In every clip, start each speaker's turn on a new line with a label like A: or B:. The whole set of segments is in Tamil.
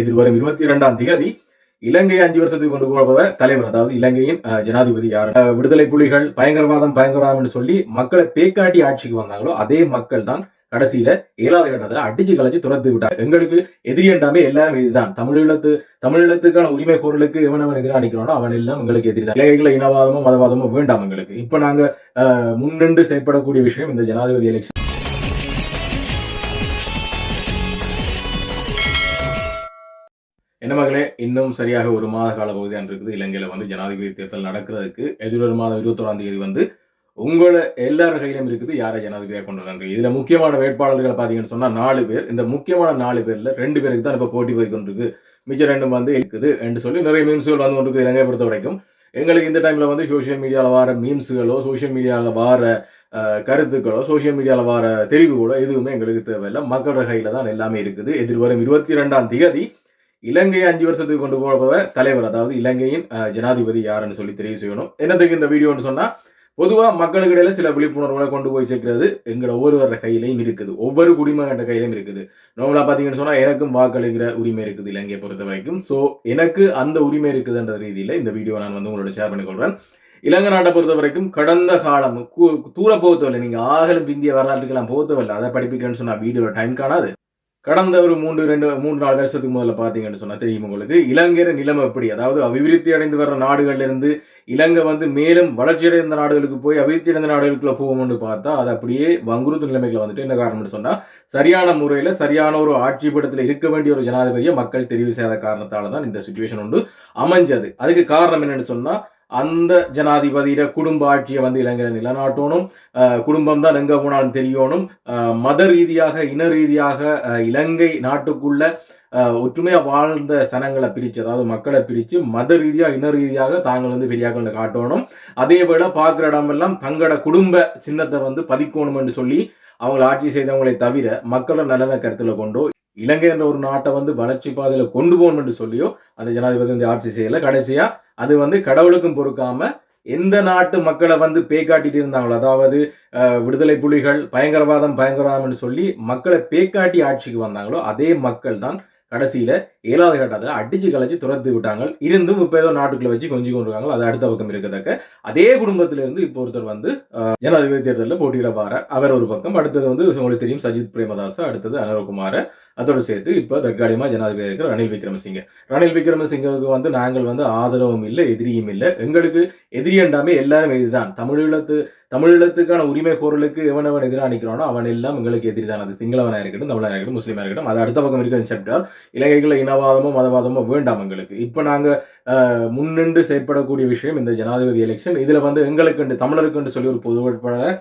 A: எதிர்வரும் இருபத்தி இரண்டாம் தேதி இலங்கை அஞ்சு வருஷத்துக்கு கொண்டு போக தலைவர் அதாவது இலங்கையின் ஜனாதிபதி யார்? விடுதலை புலிகள் பயங்கரவாதம் பயங்கரவாதம் சொல்லி மக்களை பேக்காட்டி ஆட்சிக்கு வந்தாங்களோ அதே மக்கள் தான் கடைசியில ஏழாவது கட்டத்துல அடிச்சு கலைச்சு துரத்து விட்டாங்க. எங்களுக்கு எதிரியண்டாமே எல்லாரும் இதுதான். தமிழீழத்து தமிழீழத்துக்கான உரிமை பொருளுக்கு எவனவன் எதிராக அடிக்கிறானோ அவன் எல்லாம் எங்களுக்கு எதிரிதான் இலங்கைகளை இனவாதமும் மதவாதமும் வேண்டாம் எங்களுக்கு. இப்ப நாங்க முன்னின்று செயற்படக்கூடிய விஷயம் இந்த ஜனாதிபதி எலெக்ஷன் என்ன மகளே இன்னும் சரியாக ஒரு மாத கால பகுதி இருக்குது. இலங்கையில வந்து ஜனாதிபதி தேர்தல் நடக்கிறதுக்கு எதிர்வரும் மாதம் இருபத்தோராம் தேதி வந்து உங்களை எல்லார் கையிலும் இருக்குது. யாரை ஜனாதிபதியாக கொண்டு வராங்க இதுல முக்கியமான வேட்பாளர்களை பாத்தீங்கன்னு சொன்னா நாலு பேர். இந்த முக்கியமான நாலு பேர்ல ரெண்டு பேருக்கு தான் இப்ப போட்டி போய் கொண்டிருக்கு மிச்சம் ரெண்டும் வந்து இருக்குது என்று சொல்லி நிறைய மீம்ஸுகள் வந்து கொண்டிருக்கு இலங்கை பொறுத்த வரைக்கும். எங்களுக்கு இந்த டைம்ல வந்து சோஷியல் மீடியாவில் வர மீம்ஸுகளோ சோஷியல் மீடியாவில் வர கருத்துக்களோ சோஷியல் மீடியாவில் வர தெரிவுகளோ எதுவுமே எங்களுக்கு தேவையில்லை. மக்கள் கையில தான் எல்லாமே இருக்குது. எதிர்வரும் இருபத்தி ரெண்டாம் தேதி இலங்கை அஞ்சு வருஷத்துக்கு கொண்டு போக தலைவர் அதாவது இலங்கையின் ஜனாதிபதி யாருன்னு சொல்லி தெரிவு செய்யணும். என்னத்துக்கு இந்த வீடியோன்னு சொன்னா பொதுவா மக்களுக்கு இடையில சில விழிப்புணர்வுகளை கொண்டு போய் சேர்க்கிறது எங்களோட ஒவ்வொருவர கையிலையும் இருக்குது. ஒவ்வொரு குடிமகன் கையிலையும் இருக்குது. நார்மலா பாத்தீங்கன்னு சொன்னா எனக்கும் வாக்களிக்கிற உரிமை இருக்குது இலங்கையை பொறுத்த வரைக்கும். சோ எனக்கு அந்த உரிமை இருக்குதுன்ற ரீதியில இந்த வீடியோ நான் வந்து உங்களோட ஷேர் பண்ணிக்கொள்றேன். இலங்கை நாட்டை பொறுத்த வரைக்கும் கடந்த காலம் தூர போகத்தவில்லை. நீங்க ஆகலும் இந்திய வரலாற்றுக்கெல்லாம் போகத்தவில்லை. அதை படிப்பிக்கிறேன்னு சொன்னா வீடியோட டைம் காணாது. கடந்த ஒரு மூன்று ரெண்டு மூன்று நாலு வருஷத்துக்கு முதல்ல பார்த்தீங்கன்னு சொன்னால் தெரியும் உங்களுக்கு? இலங்கையில நிலைமை எப்படி? அதாவது அபிவிருத்தி அடைந்து வர்ற நாடுகள்லேருந்து இலங்கை வந்து மேலும் வளர்ச்சியடைந்த நாடுகளுக்கு போய் அபிவிருத்தி அடைந்த நாடுகளுக்குள்ள போகும்னு பார்த்தா அது அப்படியே வங்குறுத்து நிலைமைகளை வந்துட்டு என்ன காரணம்னு சொன்னால் சரியான முறையில் சரியான ஒரு ஆட்சி இருக்க வேண்டிய ஒரு ஜனாதிபதியை மக்கள் தெரிவு செய்யாத காரணத்தால் தான் இந்த சுச்சுவேஷன் உண்டு அமைஞ்சது. அதுக்கு காரணம் என்னன்னு சொன்னால் அந்த ஜனாதிபதியிட குடும்ப ஆட்சியை வந்து இலங்கையில நிலநாட்டணும். குடும்பம் தான் எங்க போனாலும் தெரியணும். மத ரீதியாக இன ரீதியாக இலங்கை நாட்டுக்குள்ள ஒற்றுமையாக ஒற்றுமையா வாழ்ந்த சனங்களை பிரிச்சு அதாவது மக்களை பிரிச்சு மத ரீதியா இன ரீதியாக தாங்கள் வந்து பெரியாக்களை காட்டணும். அதே போல பார்க்குற இடமெல்லாம் தங்களோட குடும்ப சின்னத்தை வந்து பதிக்கணும் என்று சொல்லி அவங்களை ஆட்சி செய்தவங்களை தவிர மக்களோட நலனை கருத்துல கொண்டோ இலங்கை என்ற ஒரு நாட்டை வந்து வளர்ச்சி பாதையில கொண்டு போகணும் என்று சொல்லியோ அந்த ஜனாதிபதி வந்து ஆட்சி செய்யல. கடைசியா அது வந்து கடவுளுக்கும் பொறுக்காம எந்த நாட்டு மக்களை வந்து பேக்காட்டிட்டு இருந்தாங்களோ அதாவது விடுதலை புலிகள் பயங்கரவாதம் பயங்கரவாதம்னு சொல்லி மக்களை பேக்காட்டி ஆட்சிக்கு வந்தாங்களோ அதே மக்கள் தான் கடைசியில ஏழாவது கட்டத்தில் அடிச்சு கலைச்சு துரத்து விட்டாங்க. இருந்தும் இப்போ ஏதோ நாட்டுக்குள்ள வச்சு கொஞ்சம் கொண்டு இருக்காங்க அது அடுத்த பக்கம் இருக்கத்தக்க. அதே குடும்பத்தில இருந்து இப்போ ஒருத்தர் வந்து ஜனாதிபதி தேர்தலில் போட்டியிட வர அவர் ஒரு பக்கம். அடுத்தது வந்து உங்களுக்கு தெரியும் சஜித் பிரேமதாஸ் அடுத்தது அனுரகுமார். அதோடு சேர்த்து இப்போ தற்காலிகமாக ஜனாதிபதி இருக்கிற ரணில் விக்ரமசிங்க. ரணில் விக்ரமசிங்கவுக்கு வந்து நாங்கள் வந்து ஆதரவும் இல்லை எதிரியும் இல்லை. எங்களுக்கு எதிரியண்டாமே எல்லாரும் இதுதான் தமிழீழத்து தமிழீழத்துக்கான உரிமை கோரலுக்கு எவனவன் எதிராக நிற்கிறானோ அவன் எல்லாம் எங்களுக்கு எதிரி தான் அது சிங்களவனாக இருக்கட்டும் தமிழனாக இருக்கட்டும் முஸ்லீமாக இருக்கட்டும். அது அடுத்த பக்கம் இருக்கிற செப்டார் இலங்கைக்குள்ள இனவாதமோ மதவாதமோ வேண்டாம் எங்களுக்கு. இப்போ நாங்கள் முன்னின்று செயற்படக்கூடிய விஷயம் இந்த ஜனாதிபதி எலெக்ஷன் இதில் வந்து எங்களுக்கு தமிழருக்கு சொல்லி ஒரு பொது வேட்பாளரை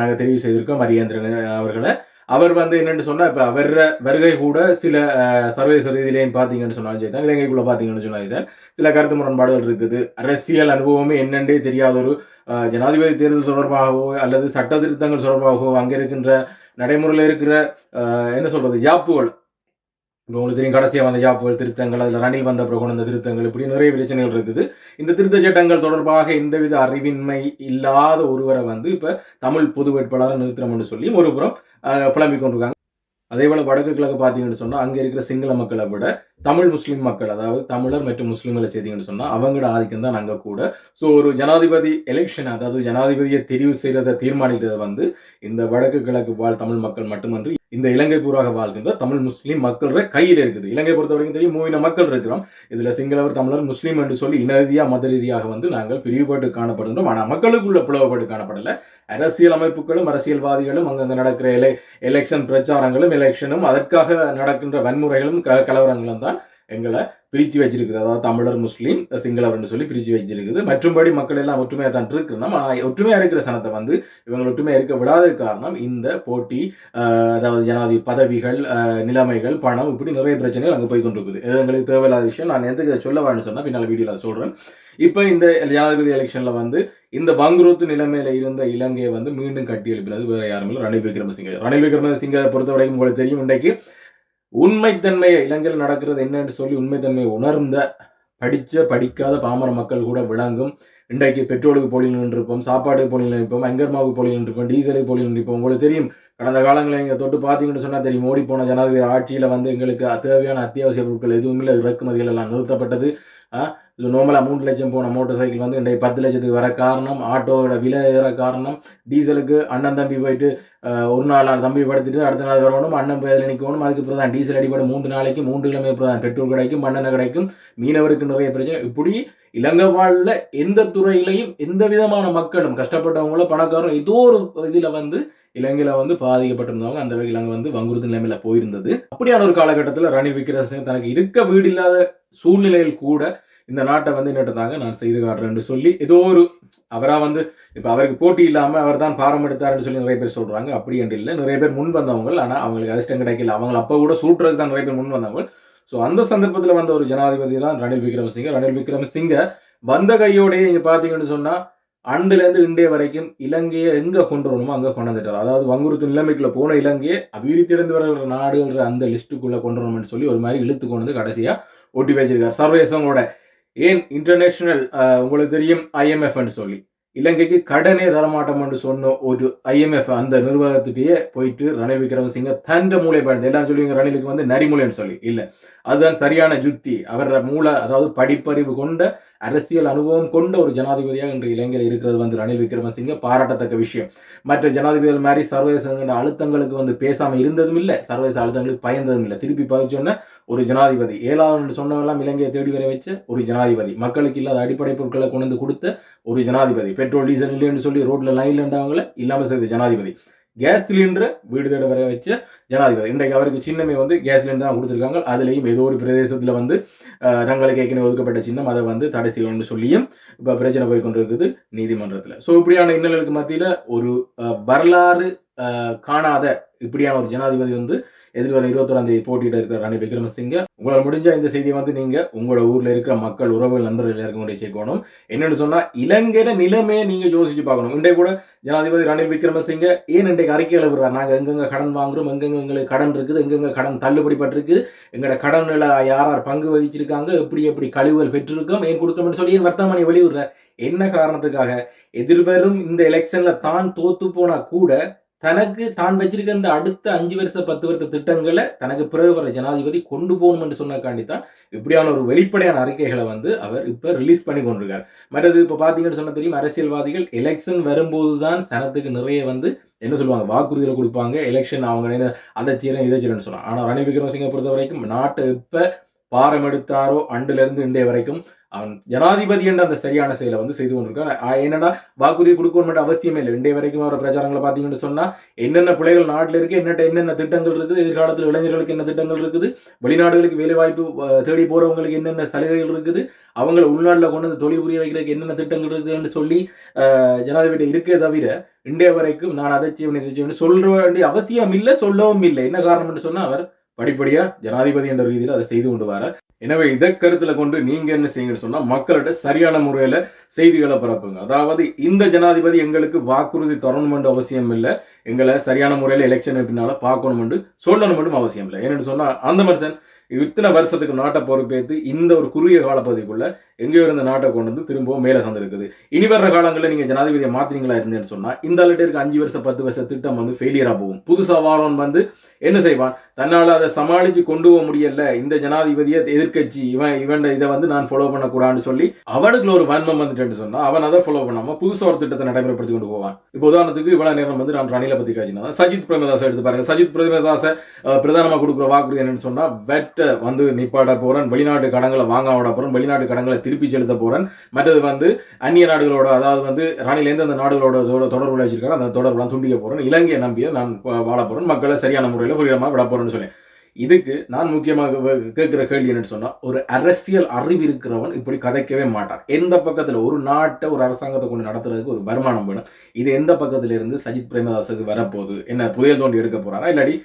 A: நாங்கள் தெரிவு செய்திருக்கோம் மரியேந்திரன் அவர்களை. அவர் வந்து என்னென்னு சொன்னால் இப்போ வர்ற வருகை கூட சில சர்வதேச ரீதியிலையும் பார்த்தீங்கன்னு சொன்னாலும் சரி தான் இலங்கைக்குள்ள சொன்னாலும் சில கருத்து முரண்பாடுகள் இருக்குது. அரசியல் அனுபவமே என்னென்றே தெரியாத ஒரு ஜனாதிபதி தேர்தல் தொடர்பாகவோ அல்லது சட்ட திருத்தங்கள் தொடர்பாகவோ அங்கே இருக்கின்ற நடைமுறையில் இருக்கிற என்ன சொல்கிறது ஜாப்புகள் இப்போ உங்களுக்கு தெரியும் கடைசியாக வந்த ஜாப்புகள் திருத்தங்கள் அதில் ரணில் வந்த பிறகு கொண்டு வந்த திருத்தங்கள் இப்படி நிறைய பிரச்சனைகள் இருக்குது. இந்த திருத்த சட்டங்கள் தொடர்பாக எந்தவித அறிவின்மை இல்லாத ஒருவரை வந்து இப்போ தமிழ் பொது வேட்பாளராக நிறுத்தணும்னு சொல்லி ஒரு புறம் புலம்பிக் கொண்டிருக்காங்க. அதே போல வடக்கு கிழக்கு பார்த்தீங்கன்னு சொன்னா அங்க இருக்கிற சிங்கள மக்களை விட தமிழ் முஸ்லீம் மக்கள் அதாவது தமிழர் மற்றும் முஸ்லீம்களை செய்தீங்கன்னு சொன்னா அவங்களோட ஆதிக்கம் தான் அங்க கூட. ஸோ ஒரு ஜனாதிபதி எலெக்ஷன் அதாவது ஜனாதிபதியை தெரிவு செய்யறதை தீர்மானிக்கிறது வந்து இந்த வடக்கு கிழக்கு வாழ் தமிழ் மக்கள் மட்டுமன்றி இந்த இலங்கை பூராக வாழ்கின்ற தமிழ் முஸ்லீம் மக்களோட கையில் இருக்குது. இலங்கை பொறுத்த வரைக்கும் தெரியும் மூவின மக்கள் இருக்கிறோம். இதுல சிங்களவர் தமிழர் முஸ்லீம் என்று சொல்லி இன ரீதியாக மத ரீதியாக வந்து நாங்கள் பிரிவுபட்டு காணப்படுகின்றோம். ஆனால் மக்களுக்குள்ள பிளவுபட்டு காணப்படலை. அரசியல் அமைப்புகளும் அரசியல்வாதிகளும் அங்கங்கே நடக்கிற எலை எலெக்ஷன் பிரச்சாரங்களும் எலெக்ஷனும் அதற்காக நடக்கின்ற வன்முறைகளும் க- கலவரங்களும் தான் எங்களை பிரித்து வச்சிருக்குது. அதாவது தமிழர் முஸ்லீம் சிங்களவர்னு சொல்லி பிரித்து வச்சிருக்குது. மற்றும்படி மக்கள் எல்லாம் ஒற்றுமையாக தான் இருக்கிறோம் ஆனால் ஒற்றுமையாக இருக்கிற சனத்தை வந்து இவங்க ஒற்றுமையாக இருக்க விடாத காரணம் இந்த போட்டி அதாவது ஜனாதிபதி பதவிகள் நிலைமைகள் பணம் இப்படி நிறைய பிரச்சனைகள் அங்கே போய் கொண்டிருக்குது. இது எங்களுக்கு தேவையில்லாத விஷயம். நான் எந்த சொல்ல வரேன்னு சொன்னால் பின்னால் வீடியோவில் சொல்கிறேன் இப்போ இந்த ஜனாதிபதி எலெக்ஷனில் வந்து இந்த பங்குரோத்து நிலைமையில இருந்த இலங்கையை வந்து மீண்டும் கட்டி எழுப்பினது வேற யாரும் இல்லை. ரணில் விக்ரமசிங்க. ரணில் விக்ரமசிங்க பொறுத்தவரைக்கும் உங்களுக்கு தெரியும் இன்றைக்கு உண்மைத்தன்மையை இலங்கையில் நடக்கிறது என்னன்னு சொல்லி உண்மைத்தன்மையை உணர்ந்த படித்த படிக்காத பாமர மக்கள் கூட விளங்கும். இன்றைக்கு பெட்ரோலுக்கு போலியில் நின்றிருப்போம் சாப்பாடுக்கு போலியில் நினைப்போம் அங்கர்மாவுக்கு போலியில் நின்றுப்போம் டீசலுக்கு போலியில் நிற்போம் உங்களுக்கு தெரியும் கடந்த காலங்களில் இங்கே தொட்டு பார்த்தீங்கன்னு சொன்னால் தெரியும் ஓடி போன ஜனாதிபதி ஆட்சியில் வந்து எங்களுக்கு தேவையான அத்தியாவசிய பொருட்கள் எதுவும் இல்லை இறக்குமதிகள் எல்லாம் நிறுத்தப்பட்டது. இது நார்மலாக மூன்று லட்சம் போன மோட்டர் சைக்கிள் வந்து இன்றைக்கு பத்து லட்சத்துக்கு வர காரணம் ஆட்டோவோட விலை ஏற காரணம் டீசலுக்கு அண்ணன் தம்பி போயிட்டு ஒரு நாள் தம்பி படுத்துட்டு அடுத்த நாள் வரணும் அண்ணன் பேரில் நிற்கணும் அதுக்கு அப்புறம் தான் டீசல் அடிப்படை மூன்று நாளைக்கு மூன்று கிழமை அப்புறம் தான் பெட்ரோல் கிடைக்கும் மண்ணெண்ணெய் கிடைக்கும். மீனவருக்கு நிறைய பிரச்சனை. இப்படி இலங்கை வாழ்ல எந்த துறையிலையும் எந்த விதமான மக்களும் கஷ்டப்பட்டவங்களோ பணக்காரரும் ஏதோ ஒரு இதில் வந்து இலங்கையில் வந்து பாதிக்கப்பட்டிருந்தவங்க. அந்த வகையில் அங்கே வந்து வங்குறுதி நிலைமையில போயிருந்தது. அப்படியான ஒரு காலகட்டத்தில் ரணி விக்ரமசிங்க தனக்கு இருக்க வீடு இல்லாத சூழ்நிலையில் கூட இந்த நாட்டை வந்து என்னட்டாங்க நான் செய்து காட்டுறேன்னு சொல்லி ஏதோ ஒரு அவராக வந்து இப்போ அவருக்கு போட்டி இல்லாமல் அவர் தான் பாரம் எடுத்தாருன்னு சொல்லி நிறைய பேர் சொல்கிறாங்க அப்படி என்று இல்லை. நிறைய பேர் முன் வந்தவங்க ஆனால் அவங்களுக்கு அதிர்ஷ்டம் கிடைக்கல. அவங்க அப்போ கூட சூட்டுறதுக்கு தான் நிறைய பேர் முன் வந்தவங்க. ஸோ அந்த சந்தர்ப்பத்தில் வந்த ஒரு ஜனாதிபதி தான் ரணில் விக்ரமசிங்க. ரணில் விக்ரமசிங்க வந்த கையோடையே இங்கே பார்த்தீங்கன்னு சொன்னால் அண்டுலேருந்து இன்றைய வரைக்கும் இலங்கையை எங்கே கொண்டு வரணுமோ அங்கே கொண்டு வந்துட்டார். அதாவது வங்குறுத்து நிலைமைக்குள்ள போன இலங்கையை அபிவிருத்தியடைந்து வருகிற நாடுகிற அந்த லிஸ்ட்டுக்குள்ளே கொண்டு வரணும்னு சொல்லி ஒரு மாதிரி இழுத்து கொண்டு வந்து கடைசியாக ஒட்டி வச்சிருக்கார். சர்வேசங்களோட ஏன் இன்டர்நேஷனல் உங்களுக்கு தெரியும் ஐஎம்எஃப்னு சொல்லி. இலங்கைக்கு கடனே தரமாட்டோம்னு சொன்ன ஒரு ஐஎம்எஃப் அந்த நிர்வாகத்திட்டே போயிட்டு ரணில் விக்ரமசிங்க தண்ட மூளை பயணத்தை எல்லாரும் சொல்லுவீங்க ரணிலுக்கு வந்து நரிமூலைன்னு சொல்லி. இல்லை. அதுதான் சரியான ஜுத்தி. அவர் மூல அதாவது படிப்பறிவு கொண்ட அரசியல் அனுபவம் கொண்ட ஒரு ஜனாதிபதியாக இன்று இலங்கையில் இருக்கிறது வந்து ரணில் விக்ரமசிங்க. பாராட்டத்தக்க விஷயம். மற்ற ஜனாதிபதிகள் மாதிரி சர்வதேச அழுத்தங்களுக்கு வந்து பேசாமல் இருந்ததும் இல்லை சர்வதேச அழுத்தங்களுக்கு பயந்ததும் இல்லை. திருப்பி பதிச்சோன்ன ஒரு ஜனாதிபதி. ஏழாவது சொன்னவெல்லாம் இலங்கையை தேடி வர வச்ச ஒரு ஜனாதிபதி. மக்களுக்கு இல்லாத அடிப்படை பொருட்களை கொண்டு வந்து கொடுத்த ஒரு ஜனாதிபதி. பெட்ரோல் டீசல் இல்லைன்னு சொல்லி ரோட்ல லைன்ல இருந்தவங்களை இல்லாமல் செய்த ஜனாதிபதி. கேஸ் சிலிண்டரை வீடு தேட வர வச்ச ஜனாதிபதி. இன்றைக்கு அவருக்கு சின்னமே வந்து கேஸ் சிலிண்டர் தான் கொடுத்துருக்காங்க. அதுலேயும் ஏதோ ஒரு பிரதேசத்தில் வந்து தங்களுக்கு ஏற்கனவே ஒதுக்கப்பட்ட சின்னம் அதை வந்து தடை செய்யணும்னு சொல்லியும் இப்போ பிரச்சனை போய் கொண்டிருக்குது நீதிமன்றத்தில். ஸோ இப்படியான இன்னல்களுக்கு மத்தியில் ஒரு வரலாறு காணாத இப்படியான ஒரு ஜனாதிபதி வந்து எதிர்வர இருபத்தொராம் தேதி போட்டியிட இருக்கிற ரணில் விக்ரமசிங்க. உங்களால் முடிஞ்ச இந்த செய்தியை வந்து நீங்க உங்களோட ஊர்ல இருக்கிற மக்கள் உறவுகள் நண்பர்கள் எல்லாருக்கும் சேர்க்கணும். என்னென்னு சொன்னா இலங்கையில நிலைமையை நீங்க யோசிச்சு பார்க்கணும். இன்றைய கூட ஜனாதிபதி ரணில் விக்ரமசிங்க ஏன் இன்றைக்கு அறிக்கையில் விடுறாரு நாங்க எங்கெங்க கடன் வாங்குறோம் எங்கெங்க எங்களுக்கு கடன் இருக்குது எங்கெங்க கடன் தள்ளுபடி பட்டிருக்கு எங்களோட கடன்ல யார் யார் பங்கு வகிச்சிருக்காங்க எப்படி எப்படி கழிவுகள் பெற்றிருக்கோம் ஏன் கொடுக்கணும்னு சொல்லி ஏன் வர்த்தமானி வெளியிடுற என்ன காரணத்துக்காக? எதிர்வரும் இந்த எலெக்ஷன்ல தான் தோத்து போனா கூட தனக்கு தான் வச்சிருக்க இந்த அடுத்த அஞ்சு வருஷ பத்து வருஷ திட்டங்களை தனக்கு பிறகு வர ஜனாதிபதி கொண்டு போகணும்னு சொன்னக்காண்டி தான் இப்படியான ஒரு வெளிப்படையான அறிக்கைகளை வந்து அவர் இப்போ ரிலீஸ் பண்ணி கொண்டிருக்கார். மற்றது இப்போ பார்த்தீங்கன்னு சொன்ன தெரியும் அரசியல்வாதிகள் எலெக்ஷன் வரும்போது தான் சனத்துக்கு நிறைய வந்து என்ன சொல்லுவாங்க வாக்குறுதிகளை கொடுப்பாங்க. எலெக்ஷன் அவங்க அந்த சீரன் இதை சீரன் சொன்னாங்க. ஆனால் ரணில் விக்ரமசிங்கை பொறுத்த வரைக்கும் நாட்டை இப்போ பாரம் எடுத்தாரோ அண்டிலிருந்து இன்றைய வரைக்கும் அவன் ஜனாதிபதி என்ற அந்த சரியான செயலை வந்து செய்து கொண்டிருக்கான். என்னடா வாக்குறுதி கொடுக்கணும் அவசியமே இல்லை. இன்றைய வரைக்கும் வர பிரச்சாரங்களை பார்த்தீங்கன்னு சொன்னா என்னென்ன பிள்ளைகள் நாட்டில் இருக்கு என்னட்ட என்னென்ன திட்டங்கள் இருக்குது எதிர்காலத்தில் இளைஞர்களுக்கு என்ன திட்டங்கள் இருக்குது வெளிநாடுகளுக்கு வேலை வாய்ப்பு தேடி போறவங்களுக்கு என்னென்ன சலுகைகள் இருக்குது அவங்களை உள்நாட்டில் கொண்டு வந்து தொழில் புரிய வைக்கிறதுக்கு என்னென்ன திட்டங்கள் இருக்குதுன்னு சொல்லி ஜனாதிபதி இருக்கே தவிர இன்றைய வரைக்கும் நான் அதை செய்வேன் இதை செய்வேன் சொல்ற வேண்டிய அவசியம் இல்லை சொல்லவும் இல்லை. என்ன காரணம்னு சொன்னா அவர் படிப்படியாக ஜனாதிபதி என்ற ரீதியில் அதை செய்து கொண்டு வர. எனவே இதை கருத்தில் கொண்டு நீங்கள் என்ன செய்யுங்கன்னு சொன்னால் மக்கள்கிட்ட சரியான முறையில் செய்திகளை பரப்புங்க. அதாவது இந்த ஜனாதிபதி எங்களுக்கு வாக்குறுதி தரணும் அவசியம் இல்லை. எங்களை சரியான முறையில் எலெக்ஷன் பின்னால பார்க்கணும் சொல்லணும் அவசியம் இல்லை. ஏன்னு சொன்னால் அந்த மனுஷன் இத்தனை வருஷத்துக்கு நாட்டை பொறுப்பேற்று இந்த ஒரு குறுகிய காலப்பகுதிக்குள்ள எங்கேயோ இருந்த நாட்டை கொண்டு வந்து திரும்பவும் மேலே சந்திருக்குது. இனி வர்ற காலங்களில் நீங்கள் ஜனாதிபதியை மாத்தினீங்களா இருந்தேன்னு சொன்னால் இந்த ஆளுட்டு இருக்க அஞ்சு வருஷம் பத்து வருஷ திட்டம் வந்து ஃபெயிலியராக போகும். புதுசா வாரம் வந்து என்ன செய்வான்? தன்னால் அதை சமாளித்து கொண்டு போக முடியல. இந்த ஜனாதிபதியை எதிர்க்கட்சி இவன் இவன் இதை வந்து நான் ஃபாலோ பண்ணக்கூடாதுன்னு சொல்லி அவனுக்குள்ள ஒரு வன்மம் வந்துட்டேன்னு சொன்னால் அவன் அதை ஃபாலோ பண்ணாமல் புதுசாக ஒரு திட்டத்தை நடைமுறைப்படுத்தி கொண்டு போவான். இப்போ உதாரணத்துக்கு இவ்வளோ நேரம் வந்து நான் ரணிலை பற்றி காய்ச்சினா சஜித் பிரேமதாசை எடுத்து பாருங்க. சஜித் பிரேமதாசை பிரதானமாக கொடுக்குற வாக்குறுதி என்னன்னு சொன்னா வெட்ட வந்து நிப்பாட போகிறேன் வெளிநாட்டு கடன்களை வாங்க விட போகிறேன் வெளிநாட்டு கடன்களை திருப்பி செலுத்த போகிறேன் மற்றது வந்து அந்நிய நாடுகளோட அதாவது வந்து ராணிலேருந்து எந்தெந்த நாடுகளோட தொடர்பு வச்சிருக்காங்க அந்த தொடர்புலாம் துண்டிக்க போகிறேன் இலங்கையை நம்பியை நான் வாழ போகிறேன் மக்களை சரியான முறையில் புரியமா விட போகிறேன்னு சொல்லி. இதுக்கு நான் முக்கியமாக கேட்குற கேள்வி என்னன்னு சொன்னால் ஒரு அரசியல் அறிவு இருக்கிறவன் இப்படி கதைக்கவே மாட்டான். எந்த பக்கத்தில் ஒரு நாட்டை ஒரு அரசாங்கத்தை கொண்டு நடத்துறதுக்கு ஒரு வருமானம் வேணும்? இது எந்த பக்கத்துல இருந்து சஜித் பிரேமதாசுக்கு வரப்போகுது? என்ன புயல் தோண்டி எடுக்க போகிறாரா இல்லாட்டி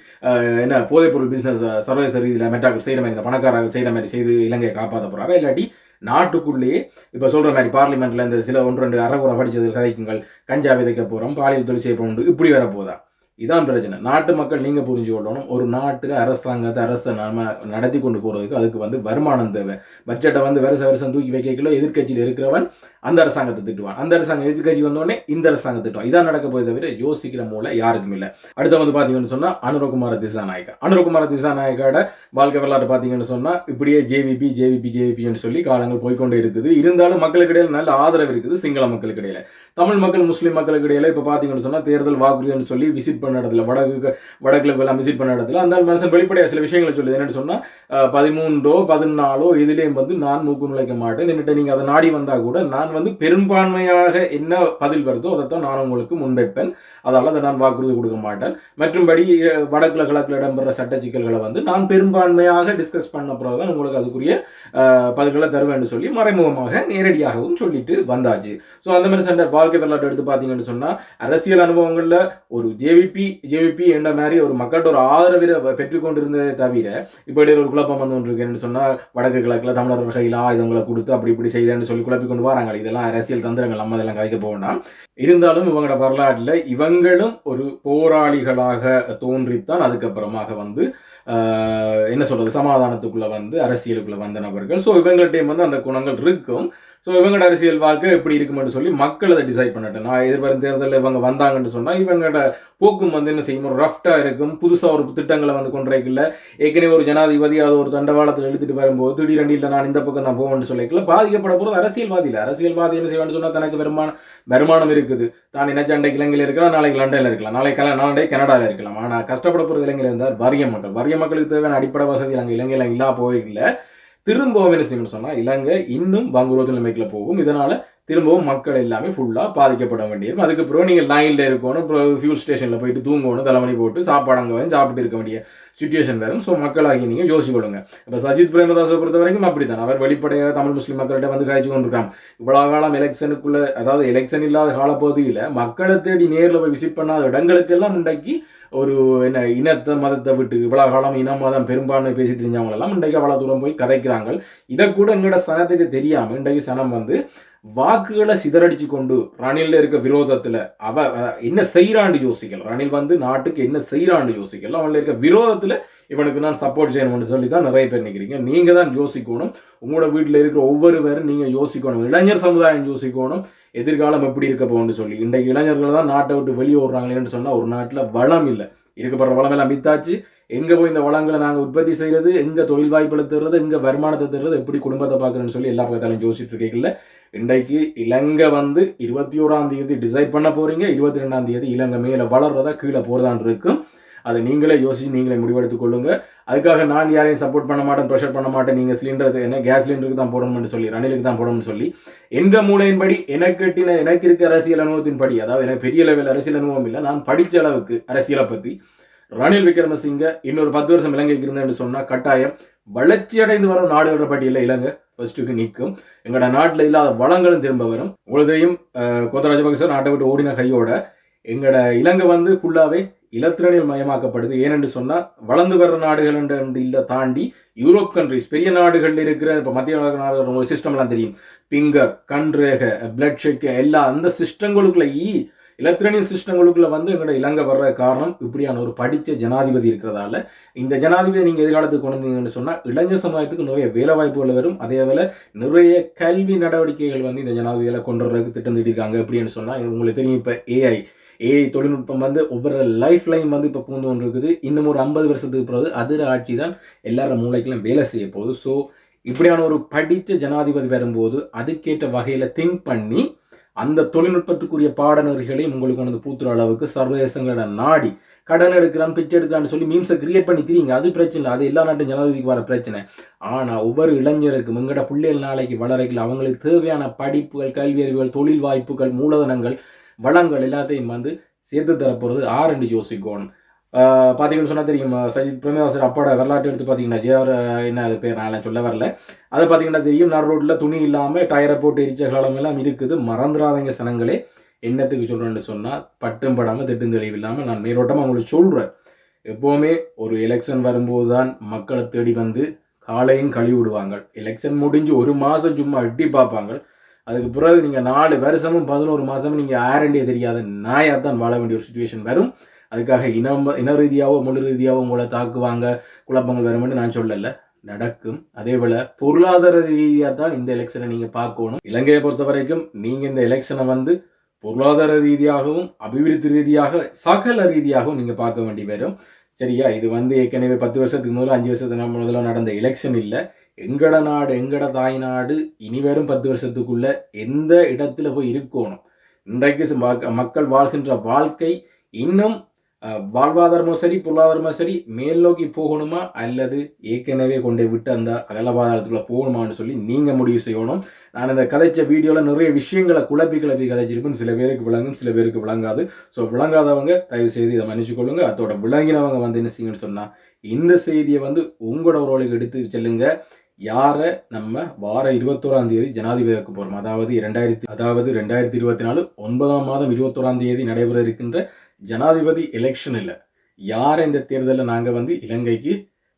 A: என்ன போதைப்பொருள் பிஸ்னஸ் சர்வதேச ரீதியில் மெட்டாக்கள் செய்கிற மாதிரி இந்த பணக்காரர்கள் செய்கிற மாதிரி செய்து இலங்கையை காப்பாற்ற போகிறாரா இல்லாட்டி நாட்டுக்குள்ளேயே இப்போ சொல்கிற மாதிரி பார்லிமெண்ட்டில் இந்த சில ஒன்று ரெண்டு அறகுறை படித்தது கதைக்குங்கள் கஞ்சா விதைக்க போகிறோம் பாலியல் தொழில் செய்ய போகணும் இப்படி வர போதா இதான் பிரச்சனை. நாட்டு மக்கள் நீங்கள் புரிஞ்சு கொள்ளணும். ஒரு நாட்டு அரசாங்கத்தை அரசை நம்ம நடத்தி கொண்டு போகிறதுக்கு அதுக்கு வந்து வருமானம் தேவை. பட்ஜெட்டை வந்து வருஷ வருஷம் தூக்கி வைக்கல எதிர்க்கட்சியில் இருக்கிறவன் அந்த அரசாங்கத்தை திட்டுவான். அந்த அரசாங்கம் எதிர்க்கட்சி வந்தோடனே இந்த அரசாங்கம் திட்டுவான். இதான் நடக்க போய் தவிர யோசிக்கிற மூளை யாருக்கும் இல்லை. அடுத்து வந்து பார்த்தீங்கன்னு சொன்னால் அனுரகுமார திசாநாயக்கா. அனுரகுமார திசாநாயக்கோட வாழ்க்கை வரலாறு பார்த்தீங்கன்னு சொன்னால் இப்படியே ஜேவிபி ஜேவிபி ஜேவிபின்னு சொல்லி காலங்கள் போய்கொண்டே இருக்குது. இருந்தாலும் மக்களுக்கு இடையில் நல்ல ஆதரவு இருக்குது. சிங்கள மக்களுக்கு இடையில. தமிழ் மக்கள் முஸ்லீம் மக்களுக்கு இடையில இப்போ பாத்தீங்கன்னு சொன்னால் தேர்தல் வாக்குறுதின்னு சொல்லி விசிட் பண்ண பண்ண இடத்துல வடக்கு வடக்குல எல்லாம் விசிட் பண்ண இடத்துல அந்த மனுஷன் வெளிப்படையாக சில விஷயங்களை சொல்லுது. என்னென்னு சொன்னால் பதிமூன்றோ பதினாலோ இதுலேயும் வந்து நான் மூக்கு நுழைக்க மாட்டேன். என்னட்ட நீங்கள் அதை நாடி வந்தால் கூட நான் வந்து பெரும்பான்மையாக என்ன பதில் வருதோ அதைத்தான் நான் உங்களுக்கு முன்வைப்பேன். அதால் அதை நான் வாக்குறுதி கொடுக்க மாட்டேன். மற்றும்படி அஹ், வடக்குல கிழக்குல இடம்பெற சட்ட சிக்கல்களை வந்து நான் பெரும்பான்மையாக டிஸ்கஸ் பண்ண பிறகு தான் உங்களுக்கு அதுக்குரிய பதில்களை தருவேன்னு சொல்லி மறைமுகமாக நேரடியாகவும் சொல்லிட்டு வந்தாச்சு. ஸோ அந்த மாதிரி சண்டை வாழ்க்கை வரலாற்று எடுத்து பார்த்தீங்கன்னு சொன்னால் அரசியல் அனுபவங்களில் ஒரு ஜேவிபி ஜேவிபி என்ற மாதிரி ஒரு மக்கள்கிட்ட ஒரு ஆதரவை பெற்றுக்கொண்டிருந்ததே தவிர இப்போ இடையில ஒரு குழப்பம் வந்து ஒன்று இருக்குன்னு சொன்னால் வடக்கு கிழக்கில் தமிழர் கையில் ஆயுதங்களை கொடுத்து அப்படி இப்படி செய்தேன்னு சொல்லி குழப்பி கொண்டு வராங்க. இதெல்லாம் அரசியல் தந்திரங்கள் நம்ம அதெல்லாம் கலைக்க போகணும் இருந்தாலும் இவங்களோட வரலாற்றில் இவங்களும் ஒரு போராளிகளாக தோன்றித்தான் அதுக்கப்புறமாக வந்து என்ன சொல்றது சமாதானத்துக்குள்ள வந்து அரசியலுக்குள்ள வந்த நபர்கள். ஸோ இவங்கள்ட்டையும் வந்து அந்த குணங்கள் இருக்கும். ஸோ இவங்களோட அரசியல் வாழ்க்கை எப்படி இருக்குமென்னு சொல்லி மக்கள் அதை டிசைட் பண்ணட்டும். நான் எதிர்வரும் தேர்தலில் இவங்க வந்தாங்கன்னு சொன்னால் இவங்களோட போக்கும் வந்து என்ன செய்யும்? ஒரு ரஃப்டா இருக்கும். புதுசாக ஒரு திட்டங்களை வந்து கொண்டிருக்கல ஏற்கனவே ஒரு ஜனாதிபதி அது ஒரு தண்டவாளத்தில் எழுத்துட்டு வரும்போது திடீரெண்டு இல்லை நான் இந்த பக்கம் நான் போவேன்னு சொல்லிக்கல பாதிக்கப்பட போகிறது அரசியல்வாதி இல்லை அரசியல்வாதி என்ன செய்வான்னு சொன்னால் தனக்கு வருமானம் வருமானம் இருக்குது. தான் என்ன சண்டை இலங்கையில் இருக்கலாம் நாளைக்கு லண்டனில் இருக்கலாம். நாளைக்கு கல நாளை கனடாவில் இருக்கலாம். ஆனால் கஷ்டப்பட போகிறது இலங்கையில் இருந்தால் வறிய மக்கள். வறிய மக்களுக்கு தேவையான அடிப்படை வசதி அங்கே இலங்கையில் இல்லா இல்லை. திரும்பவும் என்ன செய்யணும்னு சொன்னால் இலங்கை இன்னும் வாங்குவது நிலைமைக்குள்ள போகும். இதனால திரும்பவும் மக்கள் எல்லாமே ஃபுல்லாக பாதிக்கப்பட வேண்டியிருக்கும் அதுக்கு பிறகு லைனில் இருக்கணும் அப்புறம் ஃபியூல் ஸ்டேஷனில் போயிட்டு தூங்கணும் தலைமணி போட்டு சாப்பாடு அங்கே வந்து சாப்பிட்டு இருக்க வேண்டிய சுச்சுவேஷன் வரும் ஸோ மக்களாகி நீங்க யோசிக்கொள்ளுங்க இப்போ சஜித் பிரேமதாஸை பொறுத்த வரைக்கும் அப்படித்தான். அவர் வெளிப்படையாக தமிழ் முஸ்லீம் மக்கள்கிட்ட வந்து காய்ச்சி கொண்டிருக்கான் இவ்வளவு காலம் எலெக்ஷனுக்குள்ள அதாவது எலெக்ஷன் இல்லாத காலப்பகுதியில் மக்களை தேடி நேரில் போய் விசிட் பண்ணாத இடங்களுக்கெல்லாம் இன்றைக்கு ஒரு என்ன இனத்தை மதத்தை விட்டு இவ்வளோ காலம் இனம் மதம் பெரும்பான்மை பேசி தெரிஞ்சவங்களெல்லாம் இன்றைக்கு அவ்வளோ தூரம் போய் கதைக்கிறாங்க. இதை கூட எங்களோட சனத்துக்கு தெரியாமல் இன்றைக்கு சனம் வந்து வாக்குகளை சிதறடிச்சு கொண்டு ரணில் இருக்க விரோதத்துல அவ என்ன செய்யறான்னு யோசிக்கல. ரணில் வந்து நாட்டுக்கு என்ன செய்யறான்னு யோசிக்கல. அவன்ல இருக்க விரோதத்துல இவனுக்கு நான் சப்போர்ட் செய்யணும்னு சொல்லி தான் நிறைய பேர் நினைக்கிறீங்க நீங்க தான் யோசிக்கணும். உங்களோட வீட்டில் இருக்கிற ஒவ்வொருவரும் நீங்க யோசிக்கணும். இளைஞர் சமுதாயம் யோசிக்கணும். எதிர்காலம் எப்படி இருக்க போகணும்னு சொல்லி. இன்றைக்கு இளைஞர்கள் தான் நாட்டை விட்டு வெளியே ஓடுறாங்களேன்னு சொன்னா ஒரு நாட்டுல வளம் இல்லை. இருக்கப்படுற வளம் எல்லாம் மித்தாச்சு எங்கே போய் இந்த வளங்களை நாங்கள் உற்பத்தி செய்கிறது எங்கே தொழில் வாய்ப்புகளை தருறது எங்கே வருமானத்தை தருறது எப்படி குடும்பத்தை பார்க்குறேன்னு சொல்லி எல்லா பக்கத்தாலும் யோசிச்சுட்டு இருக்கீங்கல்ல. இன்றைக்கு இலங்கை வந்து இருபத்தி ஓராம் தேதி டிசைட் பண்ண போகிறீங்க இருபத்தி ரெண்டாம் தேதி இலங்கை மேலே வளர்றதா கீழே போகிறதான் இருக்கும். அதை நீங்களே யோசிச்சு நீங்களே முடிவெடுத்துக் கொள்ளுங்க. அதுக்காக நான் யாரையும் சப்போர்ட் பண்ண மாட்டேன் ப்ரெஷர் பண்ண மாட்டேன். நீங்கள் சிலிண்டர் என்ன கேஸ் சிலிண்டருக்கு தான் போடணும்னு சொல்லி ரணிலுக்கு தான் போடணும்னு சொல்லி எந்த மூலையின்படி எனக்கு எட்டின எனக்கு இருக்க அரசியல் அனுபவத்தின்படி அதாவது எனக்கு பெரிய லெவல் அரசியல் அனுபவம் இல்லை நான் படித்த அளவுக்கு அரசியலை பற்றி ரணில் விக்ரமசிங்க இன்னொரு பத்து வருஷம் இலங்கைக்கு இருந்தேன்னு சொன்னால் கட்டாயம் வளர்ச்சி அடைந்து வரும் நாடுகள பட்டியலில் இலங்கை ஃபர்ஸ்ட்டுக்கு நிற்கும். எங்களோட நாட்டில் இல்லாத வளங்களும் திரும்ப வரும். உங்களுக்கு தெரியும் கோத்த ராஜபக்ச நாட்டை விட்டு ஓடின கையோட எங்களோட இலங்கை வந்து ஃபுல்லாகவே இலத்திரனில் மயமாக்கப்படுது. ஏனென்று சொன்னால் வளர்ந்து வர்ற நாடுகள் என்று இல்லை தாண்டி யூரோப் கண்ட்ரிஸ் பெரிய நாடுகளில் இருக்கிற இப்போ மத்திய நாடுகள் உங்களுக்கு சிஸ்டம்லாம் தெரியும். பிங்கர் கண்ரேக பிளட் ஷெக் எல்லா அந்த சிஸ்டங்களுக்குள்ள ஈ இலத்திரனியல் சிஸ்டங்களுக்குள்ள வந்து எங்களோட இலங்கை வர்ற காரணம் இப்படியான ஒரு படித்த ஜனாதிபதி இருக்கிறதால இந்த ஜனாதிபதி நீங்கள் எதிர்காலத்துக்கு கொண்டு வந்தீங்கன்னு சொன்னால் இளைஞர் சமுதாயத்துக்கு நிறைய வேலை வாய்ப்புகள் வரும். அதே போல நிறைய கல்வி நடவடிக்கைகள் வந்து இந்த ஜனாதிபதியில் கொண்டு வரதுக்கு திட்டம் திட்டிருக்காங்க எப்படின்னு சொன்னால் உங்களுக்கு தெரியும் இப்போ ஏஐ ஏஐ தொழில்நுட்பம் வந்து ஒவ்வொரு லைஃப் லைன் வந்து இப்போ பூந்து கொண்டு இருக்குது இன்னும் ஒரு ஐம்பது வருஷத்துக்கு பிறகு அதிர ஆட்சி தான் எல்லாரும் மூளைக்கெல்லாம் வேலை செய்ய போகுது. ஸோ இப்படியான ஒரு படித்த ஜனாதிபதி வரும்போது அதுக்கேற்ற வகையில் திங்க் பண்ணி அந்த தொழில்நுட்பத்துக்குரிய பாடநெறிகளை உங்களுக்கு வந்து பூத்துற அளவுக்கு சர்வதேசங்களோட நாடி கடன் எடுக்கிறான் பிச்சை எடுக்கிறான்னு சொல்லி மீம்ஸை கிரியேட் பண்ணி தெரியுங்க அது பிரச்சனை இல்லை. அது எல்லா நாட்டு ஜனாதிபதிக்கு வர பிரச்சனை. ஆனால் ஒவ்வொரு இளைஞருக்கும் எங்கட பிள்ளைகள் நாளைக்கு வளரைகள் அவங்களுக்கு தேவையான படிப்புகள் கல்வியறிவுகள் தொழில் வாய்ப்புகள் மூலதனங்கள் வளங்கள் எல்லாத்தையும் வந்து சேர்த்து தரப்போறது ஆரண்டு யோசிக்கணும் பார்த்தீங்கன்னு சொன்னால் தெரியும் சஜித் பிரேமதாசர் அப்பாட வரலாற்று எடுத்து பார்த்தீங்கன்னா ஜேஆர் என்ன அது பேர் நான் சொல்ல வரல. அதை பார்த்தீங்கன்னா தெரியும் நடு ரோட்டில் துணி இல்லாமல் டயரை போட்டு எரிச்ச காலம் எல்லாம் இருக்குது. மறந்துடாதீங்க சனங்களே. என்னத்துக்கு சொல்கிறேன்னு சொன்னால் பட்டும் படாமல் திட்டும் தெளிவு இல்லாமல் நான் மேலோட்டமாக உங்களுக்கு சொல்கிறேன் எப்போவுமே ஒரு எலெக்ஷன் வரும்போது தான் மக்களை தேடி வந்து காலையும் கழுவி விடுவாங்க. எலெக்ஷன் முடிஞ்சு ஒரு மாதம் சும்மா எட்டி பார்ப்பாங்க. அதுக்கு பிறகு நீங்கள் நாலு வருஷமும் பதினோரு மாதமும் நீங்கள் ஆரண்டியே தெரியாத நாயாக தான் வாழ வேண்டிய ஒரு சுச்சுவேஷன் வரும். அதுக்காக இனம் இன ரீதியாவோ மொழி ரீதியாவோ உங்களை தாக்குவாங்க குழப்பங்கள் வரும்னு நான் சொல்லல. நடக்கும். அதே போல பொருளாதார ரீதியாக தான் இந்த எலெக்ஷனை நீங்க பார்க்கணும். இலங்கையை பொறுத்த வரைக்கும் நீங்க இந்த எலெக்ஷனை வந்து பொருளாதார ரீதியாகவும் அபிவிருத்தி ரீதியாக சகல ரீதியாகவும் நீங்க பார்க்க வேண்டி வரும். சரியா? இது வந்து ஏற்கனவே பத்து வருஷத்துக்கு முதல்ல அஞ்சு வருஷத்துக்கு முதல்ல நடந்த எலெக்ஷன் இல்லை. எங்கட நாடு எங்கட தாய் நாடு இனி வரும் பத்து வருஷத்துக்குள்ள எந்த இடத்துல போய் இருக்கணும்? இன்றைக்கு மக்கள் வாழ்கின்ற வாழ்க்கை இன்னும் வாழ்வாதாரமும் சரி பொருளாதாரமும் சரி மேல் நோக்கி போகணுமா அல்லது ஏற்கனவே கொண்டு விட்டு அந்த அகலபாதாரத்துக்குள்ள போகணுமான்னு சொல்லி நீங்க முடிவு செய்யணும். நான் இந்த கதைச்ச வீடியோல நிறைய விஷயங்களை குழப்பி குழப்பி கதைச்சிருப்பேன். சில பேருக்கு விளங்கும் சில பேருக்கு விளங்காது. ஸோ விளங்காதவங்க தயவு செய்து இதை மன்னிச்சு கொள்ளுங்க அதோட விளங்கினவங்க வந்து என்ன செய்யுங்கன்னு சொன்னா இந்த செய்தியை வந்து உங்களோட ரோலுக்கு எடுத்து செல்லுங்க. யாரை நம்ம வார இருபத்தோராம் தேதி ஜனாதிபதியாக்க போறோம். அதாவது இரண்டாயிரத்தி அதாவது ரெண்டாயிரத்தி இருபத்தி நாலு ஒன்பதாம் மாதம் இருபத்தோராம் தேதி நடைபெற இருக்கின்ற ஜனாதிபதி எலெக்ஷனில் யாரை இந்த தேர்தலில் நாங்கள் வந்து இலங்கைக்கு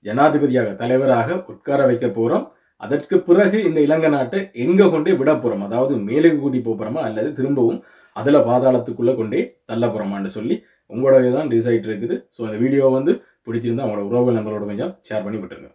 A: ஜனாதிபதியாக தலைவராக உட்கார வைக்க போகிறோம் அதற்கு பிறகு இந்த இலங்கை நாட்டை எங்கே கொண்டே விட போகிறோம் அதாவது மேலுக்கு கூட்டி போகிறோமா அல்லது திரும்பவும் அதில் பாதாளத்துக்குள்ளே கொண்டே தள்ள போகிறோமான்னு சொல்லி உங்களோடய தான் டிசைட் இருக்குது. ஸோ இந்த வீடியோ வந்து பிடிச்சிருந்தா உங்களோட உறவுகள் நம்மளோட கொஞ்சம் ஷேர் பண்ணி விட்டுருங்க.